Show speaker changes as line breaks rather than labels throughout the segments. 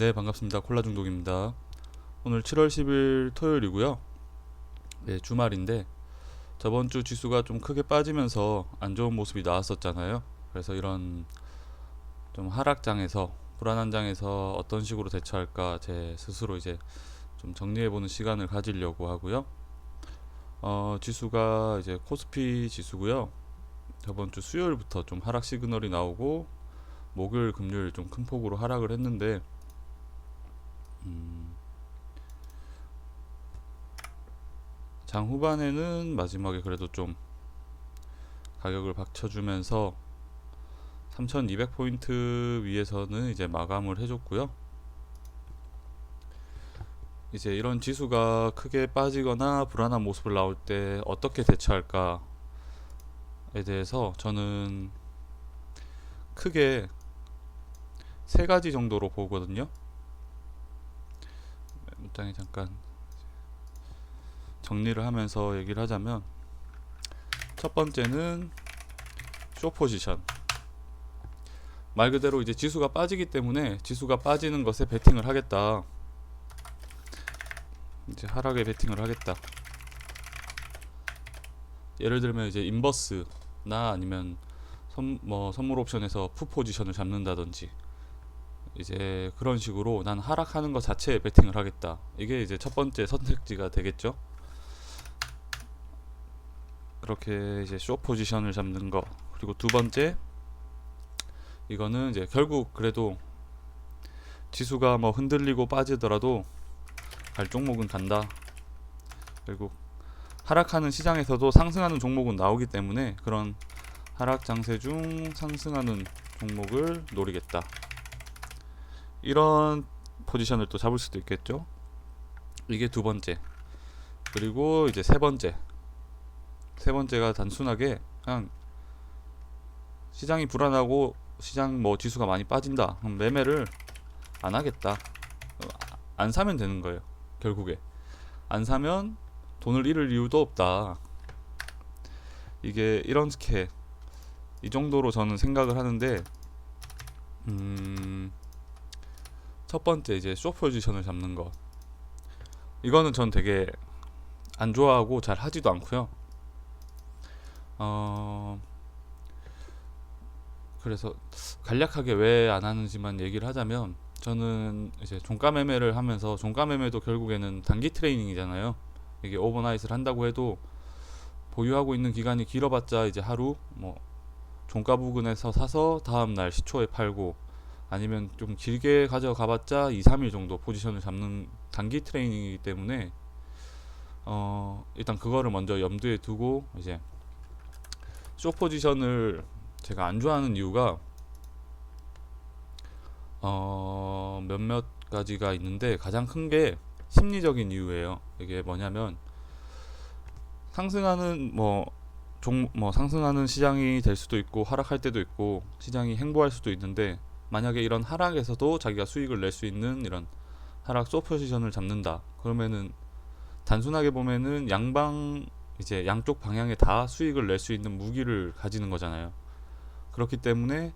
네, 반갑습니다. 콜라 중독입니다. 오늘 7월 10일 토요일이고요. 네, 주말인데 저번 주 지수가 좀 크게 빠지면서 안 좋은 모습이 나왔었잖아요. 그래서 이런 좀 하락장에서 불안한 장에서 어떤 식으로 대처할까 제 스스로 이제 좀 정리해보는 시간을 가지려고 하고요. 어, 지수가 이제 코스피 지수고요. 저번 주 수요일부터 좀 하락 시그널이 나오고 목요일 금요일 좀 큰 폭으로 하락을 했는데 장 후반에는 마지막에 그래도 좀 가격을 받쳐주면서 3200포인트 위에서는 이제 마감을 해줬고요. 이제 이런 지수가 크게 빠지거나 불안한 모습을 나올 때 어떻게 대처할까에 대해서 저는 크게 세 가지 정도로 보거든요. 문장에 잠깐 정리를 하면서 얘기를 하자면 첫 번째는 쇼 포지션 말 그대로 이제 지수가 빠지기 때문에 지수가 빠지는 것에 베팅을 하겠다 이제 하락에 베팅을 하겠다 예를 들면 이제 인버스나 아니면 선, 뭐 선물 옵션에서 푸 포지션을 잡는다든지 이제 그런 식으로 난 하락하는 것 자체에 베팅을 하겠다. 이게 이제 첫 번째 선택지가 되겠죠. 그렇게 이제 쇼 포지션을 잡는 거. 그리고 두 번째 이거는 이제 결국 그래도 지수가 뭐 흔들리고 빠지더라도 갈 종목은 간다. 결국 하락하는 시장에서도 상승하는 종목은 나오기 때문에 그런 하락 장세 중 상승하는 종목을 노리겠다. 이런 포지션을 또 잡을 수도 있겠죠. 이게 두 번째. 그리고 이제 세 번째. 세 번째가 단순하게 그냥 시장이 불안하고 시장 뭐 지수가 많이 빠진다. 그럼 매매를 안 하겠다. 안 사면 되는 거예요. 결국에. 안 사면 돈을 잃을 이유도 없다. 이게 이런 스케 이 정도로 저는 생각을 하는데 음, 첫 번째 이제 쇼 포지션을 잡는 거 이거는 전 되게 안 좋아하고 잘 하지도 않고요. 어 그래서 간략하게 왜 안 하는지만 얘기를 하자면 저는 이제 종가 매매를 하면서 종가 매매도 결국에는 단기 트레이닝이잖아요. 이게 오버나잇을 한다고 해도 보유하고 있는 기간이 길어봤자 이제 하루 뭐 종가 부근에서 사서 다음 날 시초에 팔고 아니면 좀 길게 가져가봤자 2, 3일 정도 포지션을 잡는 단기 트레이닝이기 때문에 어 일단 그거를 먼저 염두에 두고 이제 쇼 포지션을 제가 안 좋아하는 이유가 어 몇몇 가지가 있는데 가장 큰 게 심리적인 이유예요. 이게 뭐냐면 상승하는 뭐 종, 뭐 상승하는 시장이 될 수도 있고 하락할 때도 있고 시장이 행보할 수도 있는데 만약에 이런 하락에서도 자기가 수익을 낼 수 있는 이런 하락 소 포지션을 잡는다. 그러면은 단순하게 보면은 양방 이제 양쪽 방향에 다 수익을 낼 수 있는 무기를 가지는 거잖아요. 그렇기 때문에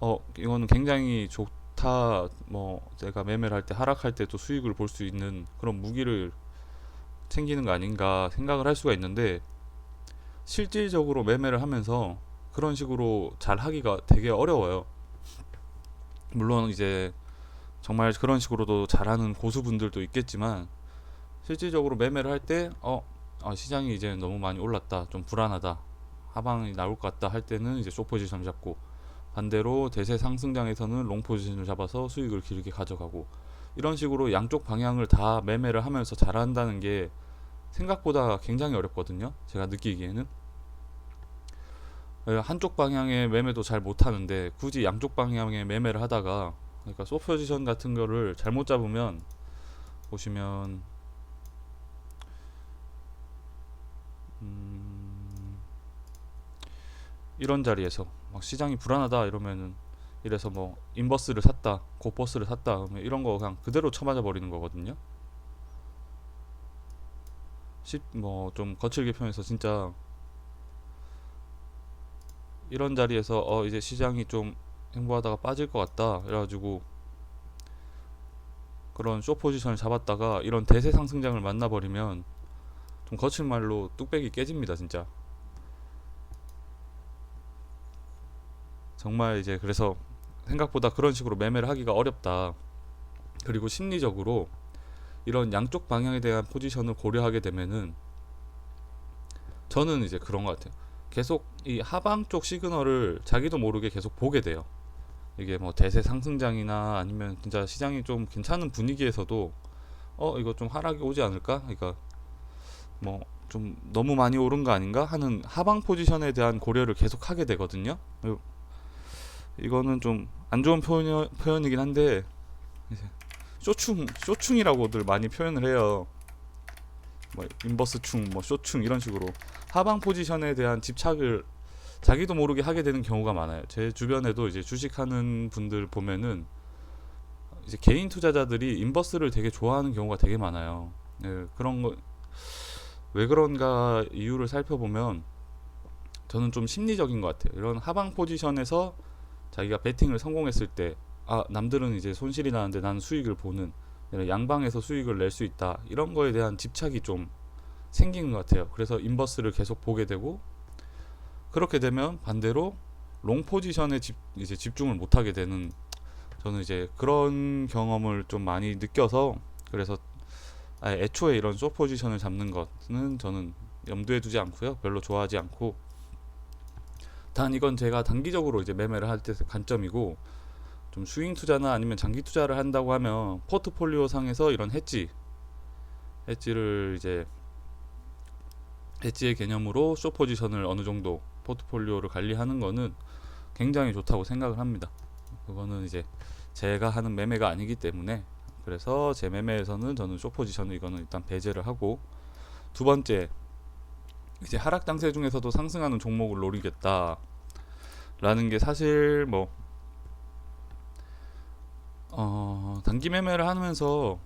어 이거는 굉장히 좋다. 뭐 제가 매매를 할 때 하락할 때도 수익을 볼 수 있는 그런 무기를 챙기는 거 아닌가 생각을 할 수가 있는데 실질적으로 매매를 하면서 그런 식으로 잘 하기가 되게 어려워요. 물론 이제 정말 그런 식으로도 잘하는 고수분들도 있겠지만 실질적으로 매매를 할 때 어, 어, 시장이 이제 너무 많이 올랐다 좀 불안하다 하방이 나올 것 같다 할 때는 이제 쇼 포지션 잡고 반대로 대세 상승장에서는 롱 포지션을 잡아서 수익을 길게 가져가고 이런 식으로 양쪽 방향을 다 매매를 하면서 잘한다는 게 생각보다 굉장히 어렵거든요 제가 느끼기에는. 예, 한쪽 방향의 매매도 잘 못하는데 굳이 양쪽 방향의 매매를 하다가 그러니까 소포지션 같은 거를 잘못 잡으면 보시면 음, 이런 자리에서 막 시장이 불안하다 이러면은 이래서 뭐 인버스를 샀다 고버스를 샀다 그러면 이런 거 그냥 그대로 쳐맞아 버리는 거거든요. 뭐좀 거칠게 표현해서 진짜 이런 자리에서 어 이제 시장이 좀 행보하다가 빠질 것 같다 그래가지고 그런 쇼 포지션을 잡았다가 이런 대세 상승장을 만나버리면 좀 거친 말로 뚝배기 깨집니다 진짜. 정말 이제 그래서 생각보다 그런 식으로 매매를 하기가 어렵다. 그리고 심리적으로 이런 양쪽 방향에 대한 포지션을 고려하게 되면은 저는 이제 그런 것 같아요. 계속 이 하방 쪽 시그널을 자기도 모르게 계속 보게 돼요. 이게 뭐 대세 상승장이나 아니면 진짜 시장이 좀 괜찮은 분위기에서도 어 이거 좀 하락이 오지 않을까? 그러니까 뭐 좀 너무 많이 오른 거 아닌가 하는 하방 포지션에 대한 고려를 계속 하게 되거든요. 요- 이거는 좀 안 좋은 표현, 표현이긴 한데 쇼충 쇼충이라고들 많이 표현을 해요. 뭐 인버스충, 뭐 쇼충 이런 식으로 하방 포지션에 대한 집착을 자기도 모르게 하게 되는 경우가 많아요. 제 주변에도 이제 주식하는 분들 보면은 이제 개인 투자자들이 인버스를 되게 좋아하는 경우가 되게 많아요. 예, 그런 거 왜 그런가 이유를 살펴보면 저는 좀 심리적인 것 같아요. 이런 하방 포지션에서 자기가 베팅을 성공했을 때 아, 남들은 이제 손실이 나는데 나는 수익을 보는 양방에서 수익을 낼 수 있다. 이런 거에 대한 집착이 좀 생기는 것 같아요. 그래서 인버스를 계속 보게 되고 그렇게 되면 반대로 롱 포지션에 집, 이제 집중을 못 하게 되는 저는 이제 그런 경험을 좀 많이 느껴서 그래서 아예 애초에 이런 숏 포지션을 잡는 것은 저는 염두에 두지 않고요. 별로 좋아하지 않고 단 이건 제가 단기적으로 이제 매매를 할 때 관점이고 좀 스윙 투자나 아니면 장기 투자를 한다고 하면 포트폴리오 상에서 이런 해지 해지를 이제 해지의 개념으로 숏 포지션을 어느 정도 포트폴리오를 관리하는 거는 굉장히 좋다고 생각을 합니다. 그거는 이제 제가 하는 매매가 아니기 때문에 그래서 제 매매에서는 저는 숏 포지션을 이거는 일단 배제를 하고 두 번째 이제 하락 장세 중에서도 상승하는 종목을 노리겠다 라는 게 사실 뭐 어, 단기 매매를 하면서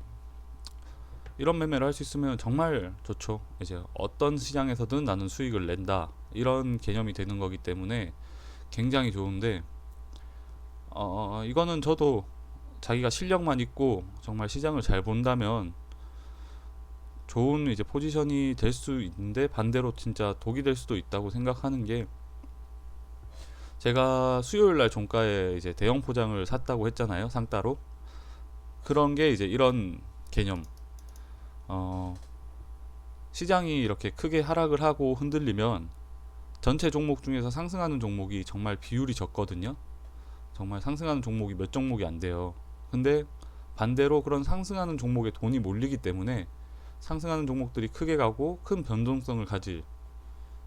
이런 매매를 할 수 있으면 정말 좋죠. 이제 어떤 시장에서든 나는 수익을 낸다. 이런 개념이 되는 거기 때문에 굉장히 좋은데 어, 이거는 저도 자기가 실력만 있고 정말 시장을 잘 본다면 좋은 이제 포지션이 될 수 있는데 반대로 진짜 독이 될 수도 있다고 생각하는 게 제가 수요일 날 종가에 이제 대형 포장을 샀다고 했잖아요. 상따로. 그런 게 이제 이런 개념. 어, 시장이 이렇게 크게 하락을 하고 흔들리면 전체 종목 중에서 상승하는 종목이 정말 비율이 적거든요. 정말 상승하는 종목이 몇 종목이 안 돼요. 근데 반대로 그런 상승하는 종목에 돈이 몰리기 때문에 상승하는 종목들이 크게 가고 큰 변동성을 가질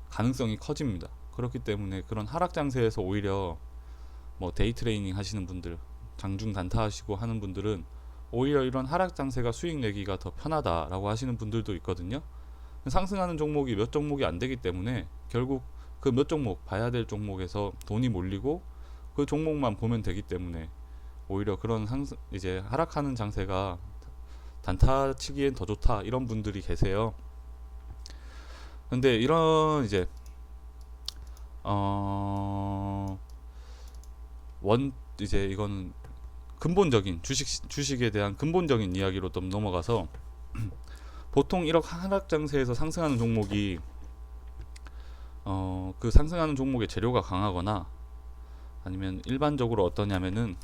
가능성이 커집니다. 그렇기 때문에 그런 하락 장세에서 오히려 뭐 데이 트레이닝 하시는 분들, 장중 단타 하시고 하는 분들은 오히려 이런 하락 장세가 수익 내기가 더 편하다라고 하시는 분들도 있거든요. 상승하는 종목이 몇 종목이 안 되기 때문에 결국 그 몇 종목 봐야 될 종목에서 돈이 몰리고 그 종목만 보면 되기 때문에 오히려 그런 상승 이제 하락하는 장세가 단타 치기엔 더 좋다 이런 분들이 계세요. 근데 이런 이제 어 원 이제 이거는 근본적인 주식 주식에 대한 근본적인 이야기로 좀 넘어가서 보통 1억 하락 장세에서 상승하는 종목이 어 그 상승하는 종목의 재료가 강하거나 아니면 일반적으로 어떠냐면은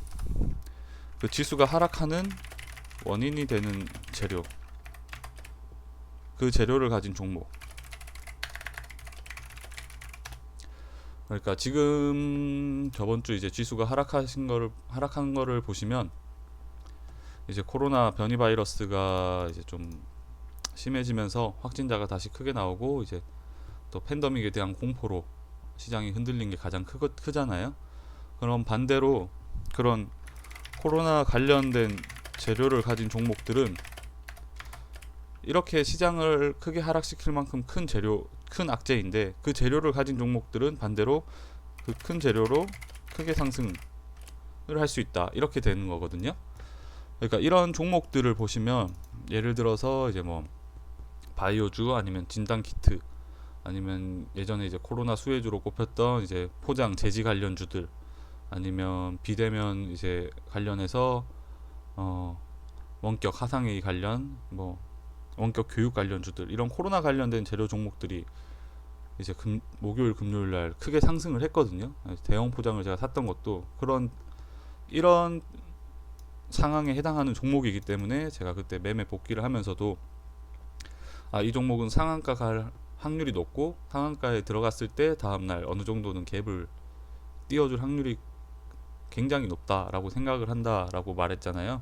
그 지수가 하락하는 원인이 되는 재료 그 재료를 가진 종목 그러니까 지금 저번 주 이제 지수가 하락하신 거를 하락한 거를 보시면 이제 코로나 변이 바이러스가 이제 좀 심해지면서 확진자가 다시 크게 나오고 이제 또 팬데믹에 대한 공포로 시장이 흔들린 게 가장 크, 크잖아요. 그럼 반대로 그런 코로나 관련된 재료를 가진 종목들은 이렇게 시장을 크게 하락시킬 만큼 큰 재료, 큰 악재인데 그 재료를 가진 종목들은 반대로 그 큰 재료로 크게 상승을 할 수 있다. 이렇게 되는 거거든요. 그러니까 이런 종목들을 보시면 예를 들어서 이제 뭐 바이오주 아니면 진단 키트 아니면 예전에 이제 코로나 수혜주로 꼽혔던 이제 포장 재지 관련주들 아니면 비대면 이제 관련해서 어 원격 화상회의 관련 뭐 원격 교육 관련주들 이런 코로나 관련된 재료 종목들이 이제 금, 목요일 금요일 날 크게 상승을 했거든요. 대형 포장을 제가 샀던 것도 그런 이런 상황에 해당하는 종목이기 때문에 제가 그때 매매 복귀를 하면서도 아 이 종목은 상한가 갈 확률이 높고 상한가에 들어갔을 때 다음 날 어느 정도는 갭을 띄워줄 확률이 굉장히 높다라고 생각을 한다라고 말했잖아요.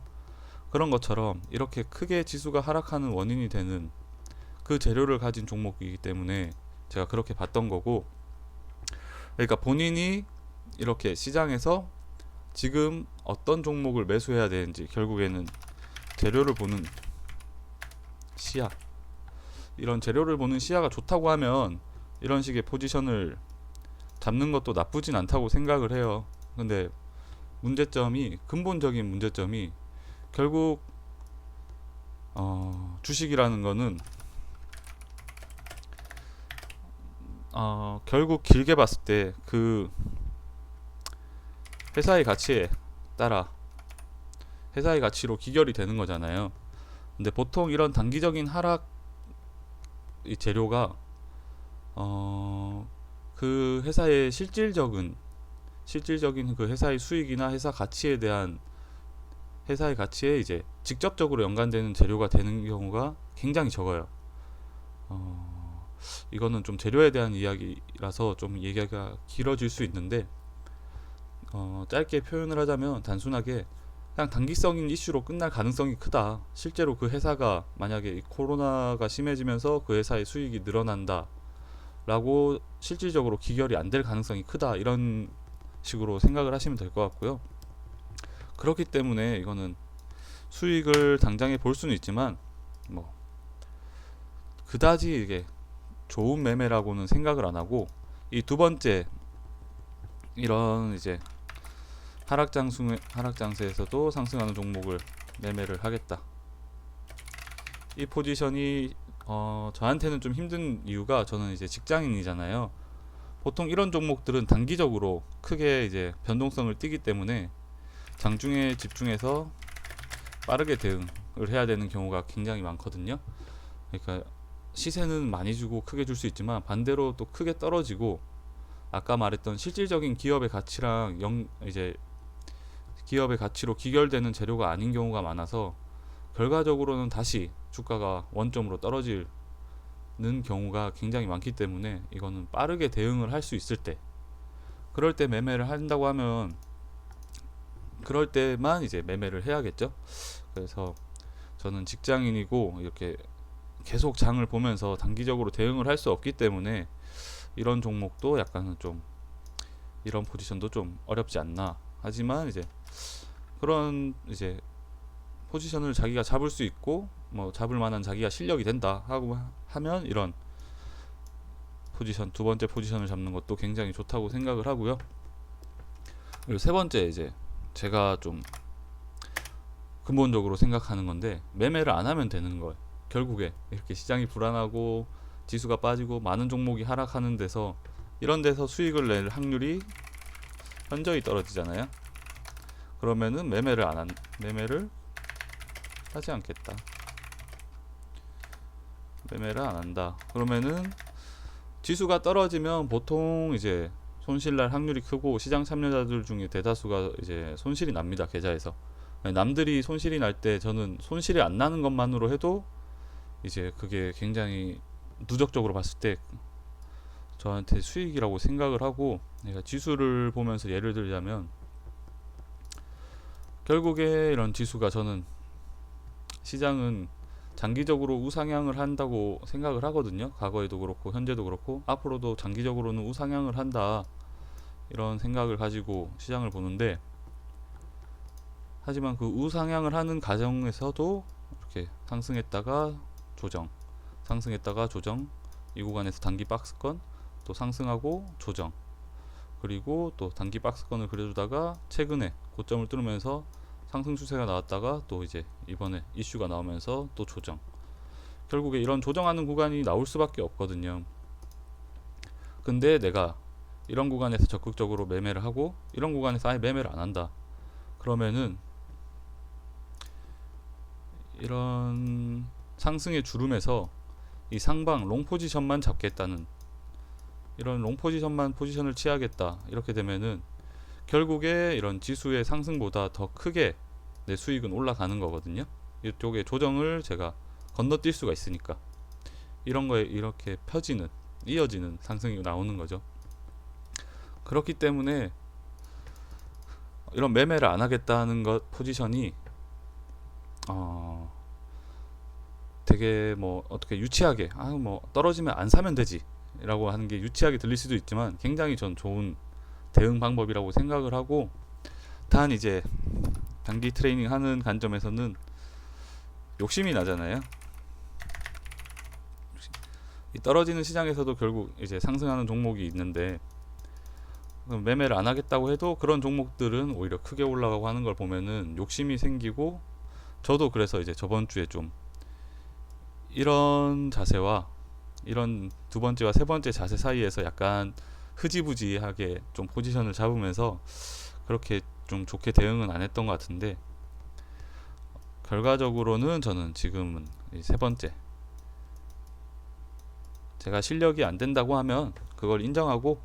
그런 것처럼 이렇게 크게 지수가 하락하는 원인이 되는 그 재료를 가진 종목이기 때문에 제가 그렇게 봤던 거고 그러니까 본인이 이렇게 시장에서 지금 어떤 종목을 매수해야 되는지 결국에는 재료를 보는 시야 이런 재료를 보는 시야가 좋다고 하면 이런 식의 포지션을 잡는 것도 나쁘진 않다고 생각을 해요. 근데 문제점이 근본적인 문제점이 결국 어, 주식이라는 거는 어, 결국 길게 봤을 때 그 회사의 가치에 따라 회사의 가치로 기결이 되는 거잖아요. 근데 보통 이런 단기적인 하락 이 재료가 어, 그 회사의 실질적인 실질적인 그 회사의 수익이나 회사 가치에 대한 회사의 가치에 이제 직접적으로 연관되는 재료가 되는 경우가 굉장히 적어요. 어, 이거는 좀 재료에 대한 이야기라서 좀 얘기가 길어질 수 있는데 어, 짧게 표현을 하자면 단순하게 그냥 단기성인 이슈로 끝날 가능성이 크다. 실제로 그 회사가 만약에 이 코로나가 심해지면서 그 회사의 수익이 늘어난다. 라고 실질적으로 기결이 안 될 가능성이 크다. 이런 식으로 생각을 하시면 될 것 같고요. 그렇기 때문에 이거는 수익을 당장에 볼 수는 있지만 뭐 그다지 이게 좋은 매매라고는 생각을 안 하고 이 두 번째 이런 이제 하락 장수 하락 장세에서도 상승하는 종목을 매매를 하겠다. 이 포지션이 어, 저한테는 좀 힘든 이유가 저는 이제 직장인이잖아요. 보통 이런 종목들은 단기적으로 크게 이제 변동성을 띠기 때문에 장중에 집중해서 빠르게 대응을 해야 되는 경우가 굉장히 많거든요. 그러니까 시세는 많이 주고 크게 줄 수 있지만 반대로 또 크게 떨어지고 아까 말했던 실질적인 기업의 가치랑 영 이제 기업의 가치로 기결되는 재료가 아닌 경우가 많아서 결과적으로는 다시 주가가 원점으로 떨어지 는 경우가 굉장히 많기 때문에 이거는 빠르게 대응을 할 수 있을 때 그럴 때 매매를 한다고 하면 그럴 때만 이제 매매를 해야겠죠. 그래서 저는 직장인이고 이렇게 계속 장을 보면서 단기적으로 대응을 할 수 없기 때문에 이런 종목도 약간은 좀 이런 포지션도 좀 어렵지 않나. 하지만 이제 그런 이제 포지션을 자기가 잡을 수 있고 뭐 잡을 만한 자기가 실력이 된다 하고 하면 이런 포지션 두 번째 포지션을 잡는 것도 굉장히 좋다고 생각을 하고요. 그리고 세 번째 이제 제가 좀 근본적으로 생각하는 건데 매매를 안 하면 되는 거예요. 결국에 이렇게 시장이 불안하고 지수가 빠지고 많은 종목이 하락하는 데서 이런 데서 수익을 낼 확률이 현저히 떨어지잖아요. 그러면은 매매를 안 한, 매매를 하지 않겠다. 매매를 안 한다. 그러면은 지수가 떨어지면 보통 이제 손실 날 확률이 크고 시장 참여자들 중에 대다수가 이제 손실이 납니다. 계좌에서. 남들이 손실이 날 때 저는 손실이 안 나는 것만으로 해도 이제 그게 굉장히 누적적으로 봤을 때 저한테 수익이라고 생각을 하고 내가 지수를 보면서 예를 들자면 결국에 이런 지수가 저는 시장은 장기적으로 우상향을 한다고 생각을 하거든요. 과거에도 그렇고 현재도 그렇고 앞으로도 장기적으로는 우상향을 한다 이런 생각을 가지고 시장을 보는데 하지만 그 우상향을 하는 과정에서도 이렇게 상승했다가 조정, 상승했다가 조정, 이 구간에서 단기 박스권 또 상승하고 조정, 그리고 또 단기 박스권을 그려주다가 최근에 고점을 뚫으면서 상승 추세가 나왔다가 또 이제 이번에 이슈가 나오면서 또 조정. 결국에 이런 조정하는 구간이 나올 수밖에 없거든요. 근데 내가 이런 구간에서 적극적으로 매매를 하고 이런 구간에서 아예 매매를 안 한다. 그러면은 이런 상승의 주름에서 이 상방 롱 포지션만 잡겠다는 이런 롱 포지션만 포지션을 취하겠다 이렇게 되면은 결국에 이런 지수의 상승보다 더 크게 내 수익은 올라가는 거거든요. 이쪽에 조정을 제가 건너뛸 수가 있으니까 이런 거에 이렇게 펴지는 이어지는 상승이 나오는 거죠. 그렇기 때문에 이런 매매를 안 하겠다는 것 포지션이 어 되게 뭐 어떻게 유치하게 아 뭐 떨어지면 안 사면 되지라고 하는 게 유치하게 들릴 수도 있지만 굉장히 전 좋은 대응 방법이라고 생각을 하고 단 이제 단기 트레이닝 하는 관점에서는 욕심이 나잖아요. 이 떨어지는 시장에서도 결국 이제 상승하는 종목이 있는데 매매를 안 하겠다고 해도 그런 종목들은 오히려 크게 올라가고 하는 걸 보면은 욕심이 생기고 저도 그래서 이제 저번 주에 좀 이런 자세와 이런 두 번째와 세 번째 자세 사이에서 약간 흐지부지하게 좀 포지션을 잡으면서 그렇게 좀 좋게 대응은 안 했던 것 같은데 결과적으로는 저는 지금은 이세 번째 제가 실력이 안 된다고 하면 그걸 인정하고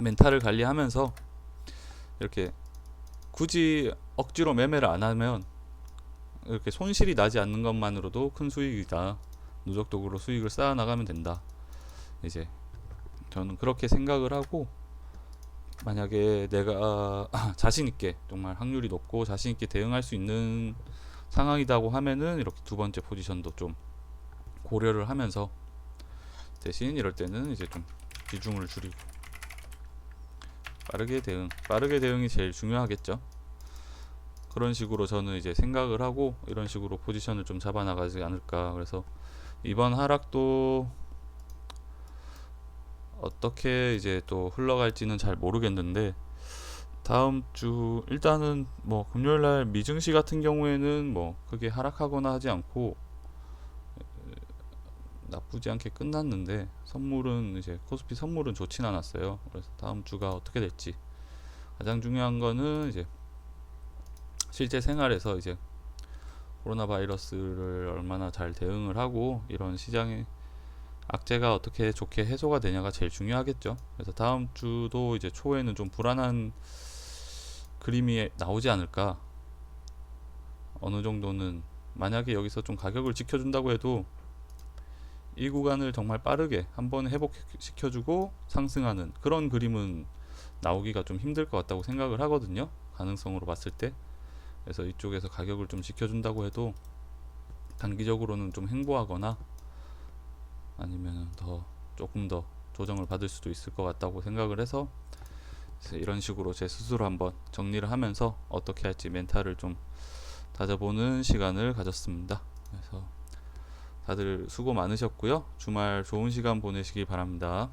멘탈을 관리하면서 이렇게 굳이 억지로 매매를 안 하면 이렇게 손실이 나지 않는 것만으로도 큰 수익이다. 누적적으로 수익을 쌓아 나가면 된다. 이제 저는 그렇게 생각을 하고 만약에 내가 자신 있게 정말 확률이 높고 자신 있게 대응할 수 있는 상황이다고 하면은 이렇게 두 번째 포지션도 좀 고려를 하면서 대신 이럴 때는 이제 좀 비중을 줄이고 빠르게 대응, 빠르게 대응이 제일 중요하겠죠. 그런 식으로 저는 이제 생각을 하고 이런 식으로 포지션을 좀 잡아 나가지 않을까. 그래서 이번 하락도 어떻게 이제 또 흘러갈지는 잘 모르겠는데 다음 주 일단은 뭐 금요일 날 미증시 같은 경우에는 뭐 크게 하락하거나 하지 않고 나쁘지 않게 끝났는데 선물은 이제 코스피 선물은 좋진 않았어요. 그래서 다음 주가 어떻게 될지 가장 중요한 거는 이제 실제 생활에서 이제 코로나 바이러스를 얼마나 잘 대응을 하고 이런 시장의 악재가 어떻게 좋게 해소가 되냐가 제일 중요하겠죠. 그래서 다음 주도 이제 초에는 좀 불안한 그림이 나오지 않을까. 어느 정도는 만약에 여기서 좀 가격을 지켜준다고 해도 이 구간을 정말 빠르게 한번 회복시켜주고 상승하는 그런 그림은 나오기가 좀 힘들 것 같다고 생각을 하거든요. 가능성으로 봤을 때. 그래서 이쪽에서 가격을 좀 지켜준다고 해도 단기적으로는 좀 횡보하거나 아니면 더 조금 더 조정을 받을 수도 있을 것 같다고 생각을 해서 이런 식으로 제 스스로 한번 정리를 하면서 어떻게 할지 멘탈을 좀 다져보는 시간을 가졌습니다. 그래서 다들 수고 많으셨고요. 주말 좋은 시간 보내시기 바랍니다.